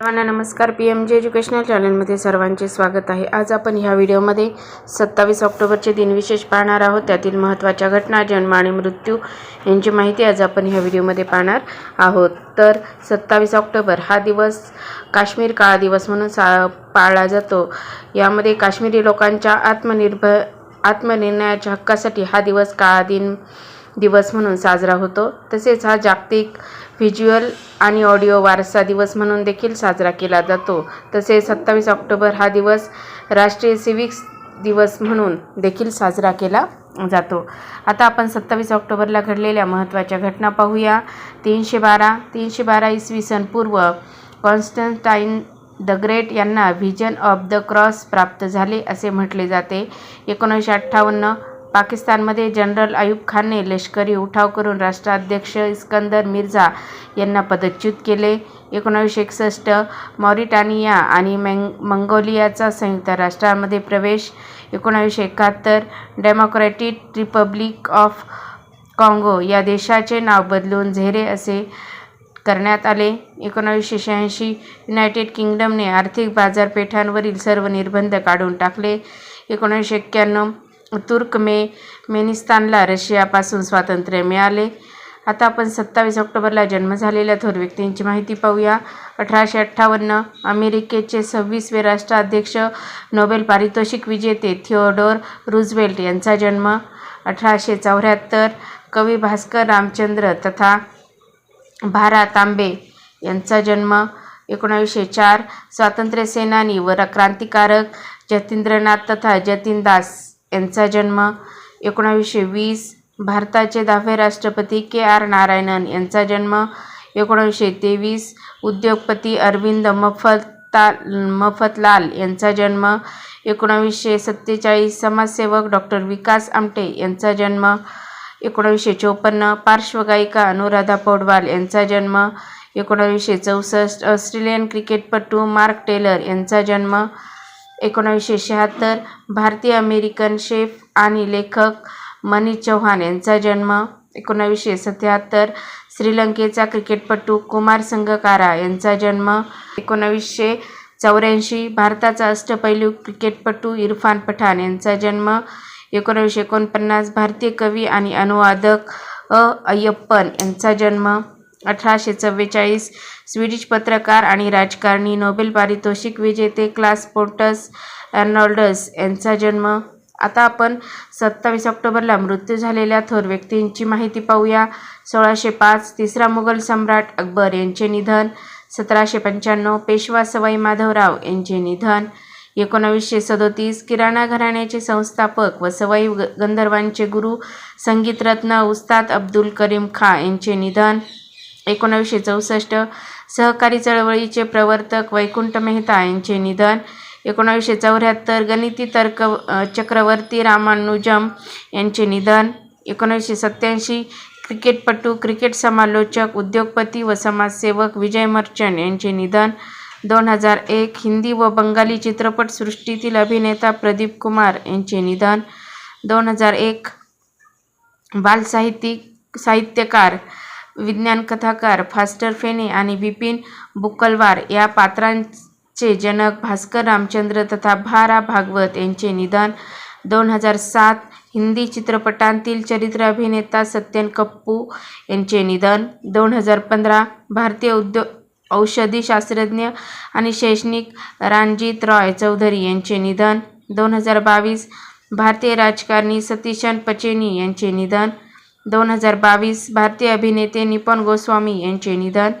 सर्वांना नमस्कार. P M जे एज्युकेशनल चॅनलमध्ये सर्वांचे स्वागत आहे. आज आपण ह्या व्हिडिओमध्ये सत्तावीस ऑक्टोबरचे दिनविशेष पाहणार आहोत. त्यातील महत्त्वाच्या घटना जन्म आणि मृत्यू यांची माहिती आज आपण ह्या व्हिडिओमध्ये पाहणार आहोत. तर सत्तावीस ऑक्टोबर हा दिवस काश्मीर काळा दिवस म्हणून सा पाळला जातो. यामध्ये काश्मीरी लोकांच्या आत्मनिर्भर आत्मनिर्णयाच्या हक्कासाठी हा दिवस काळा दिन दिवस म्हणून साजरा होतो. तसेच हा जागतिक व्हिज्युअल आणि ऑडिओ वारसा दिवस म्हणून देखील साजरा केला जातो. तसेच सत्तावीस ऑक्टोबर हा दिवस राष्ट्रीय सिविक्स दिवस म्हणून देखील साजरा केला जातो. आता आपण सत्तावीस ऑक्टोबरला घडलेल्या महत्त्वाच्या घटना पाहूया. तीनशे बारा तीनशे बारा इसवी सन पूर्व कॉन्स्टंटाईन द ग्रेट यांना व्हिजन ऑफ द क्रॉस प्राप्त झाले असे म्हटले जाते. एकोणीसशे अठ्ठावन्न पाकिस्तानमध्ये जनरल अयूब खानने लष्करी उठाव करून राष्ट्राध्यक्ष इस्कंदर मिर्झा यांना पदच्युत केले. एकोणावीसशे एकसष्ट मॉरिटानिया आणि मँग मंगोलियाचा संयुक्त राष्ट्रांमध्ये प्रवेश. एकोणावीसशे एकाहत्तर डेमोक्रॅटिक रिपब्लिक ऑफ काँगो या देशाचे नाव बदलून झेरे असे करण्यात आले. एकोणावीसशे शहाऐंशी युनायटेड किंगडमने आर्थिक बाजारपेठांवरील सर्व निर्बंध काढून टाकले. एकोणीसशे एक्क्याण्णव तुर्कमे मेनिस्तानला रशियापासून स्वातंत्र्य मिळाले. आता आपण सत्तावीस ऑक्टोबरला जन्म झालेल्या थोर व्यक्तींची माहिती पाहूया. अठराशे अठ्ठावन्न अमेरिकेचे सव्वीसवे राष्ट्राध्यक्ष नोबेल पारितोषिक विजेते थिओडोर रुझवेल्ट यांचा जन्म. अठराशे चौऱ्याहत्तर कवी भास्कर रामचंद्र तथा भारा तांबे यांचा जन्म. एकोणावीसशे चार स्वातंत्र्य सेनानी व क्रांतिकारक जतींद्रनाथ तथा जतीन दास यांचा जन्म एकोणावीसशे वीस भारताचे दहावे राष्ट्रपती के आर नारायणन यांचा जन्म एकोणावीसशे तेवीस उद्योगपती अरविंद मफता मफतलाल यांचा जन्म एकोणावीसशे सत्तेचाळीस समाजसेवक डॉक्टर विकास आमटे यांचा जन्म एकोणावीसशे चोपन्न पार्श्वगायिका अनुराधा पौडवाल यांचा जन्म एकोणावीसशे चौसष्ट ऑस्ट्रेलियन क्रिकेटपटू मार्क टेलर यांचा जन्म एकोणावीसशे शहात्तर भारतीय अमेरिकन शेफ आणि लेखक मनीष चौहान यांचा जन्म एकोणावीसशे सत्याहत्तर श्रीलंकेचा क्रिकेटपटू कुमार संगकारा यांचा जन्म एकोणावीसशे चौऱ्याऐंशी भारताचा अष्टपैलू क्रिकेटपटू इरफान पठाण यांचा जन्म एकोणावीसशे एकोणपन्नास भारतीय कवी आणि अनुवादक अय्यप्पन यांचा जन्म अठराशे चव्वेचाळीस स्वीडिश पत्रकार आणि राजकारणी नोबेल पारितोषिक विजेते क्लास पोर्टस अर्नॉल्डस यांचा जन्म. आता आपण सत्तावीस ऑक्टोबरला मृत्यू झालेल्या थोर व्यक्तींची माहिती पाहूया. सोळाशे पाच तिसरा मुघल सम्राट अकबर यांचे निधन. सतराशे पंच्याण्णव पेशवा सवाई माधवराव यांचे निधन. एकोणावीसशे सदोतीस किराणा घराण्याचे संस्थापक व सवाई गंधर्वांचे गुरु संगीतरत्न उस्ताद अब्दुल करीम खा यांचे निधन. एकोणावीसशे चौसष्ट सहकारी चळवळीचे प्रवर्तक वैकुंठ मेहता यांचे निधन एकोणावीसशे चौऱ्याहत्तर गणिती तर्क चक्रवर्ती रामानुजम यांचे निधन एकोणावीसशे सत्त्याऐंशी क्रिकेटपटू क्रिकेट समालोचक उद्योगपती व समाजसेवक विजय मर्चंट यांचे निधन दोन हजार एक हिंदी व बंगाली चित्रपटसृष्टीतील अभिनेता प्रदीप कुमार यांचे निधन दोन हजार एक बालसाहित्यिक साहित्यकार विज्ञान कथाकार फास्टर फेणे आणि बिपिन बुकलवार या पात्रांचे जनक भास्कर रामचंद्र तथा भा भागवत यांचे निधन दोन हजार सात हिंदी चित्रपटांतील चरित्र अभिनेता सत्यन कप्पू यांचे निधन. दोन हजार पंधरा भारतीय उद्योग औषधी शास्त्रज्ञ आणि शैक्षणिक रणजित रॉय चौधरी यांचे निधन. दोन हजार बावीस भारतीय राजकारणी सतीशन पचेनी यांचे निधन. दोन हजार बावीस भारतीय अभिनेते निपन गोस्वामी यांचे निधन.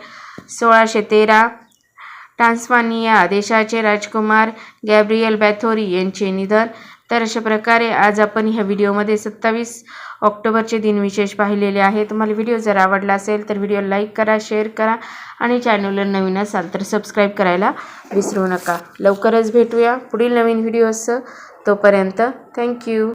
सोळाशे तेरा टान्स्वानिया देशाचे राजकुमार गॅब्रियल बॅथोरी यांचे निधन. तर अशा प्रकारे आज आपण ह्या व्हिडिओमध्ये सत्तावीस ऑक्टोबरचे दिनविशेष पाहिलेले आहे तुम्हाला व्हिडिओ जर आवडला असेल तर व्हिडिओ लाईक करा शेअर करा आणि चॅनलला नवीन असाल तर सबस्क्राईब करायला विसरू नका. लवकरच भेटूया पुढील नवीन व्हिडिओसं तोपर्यंत थँक्यू.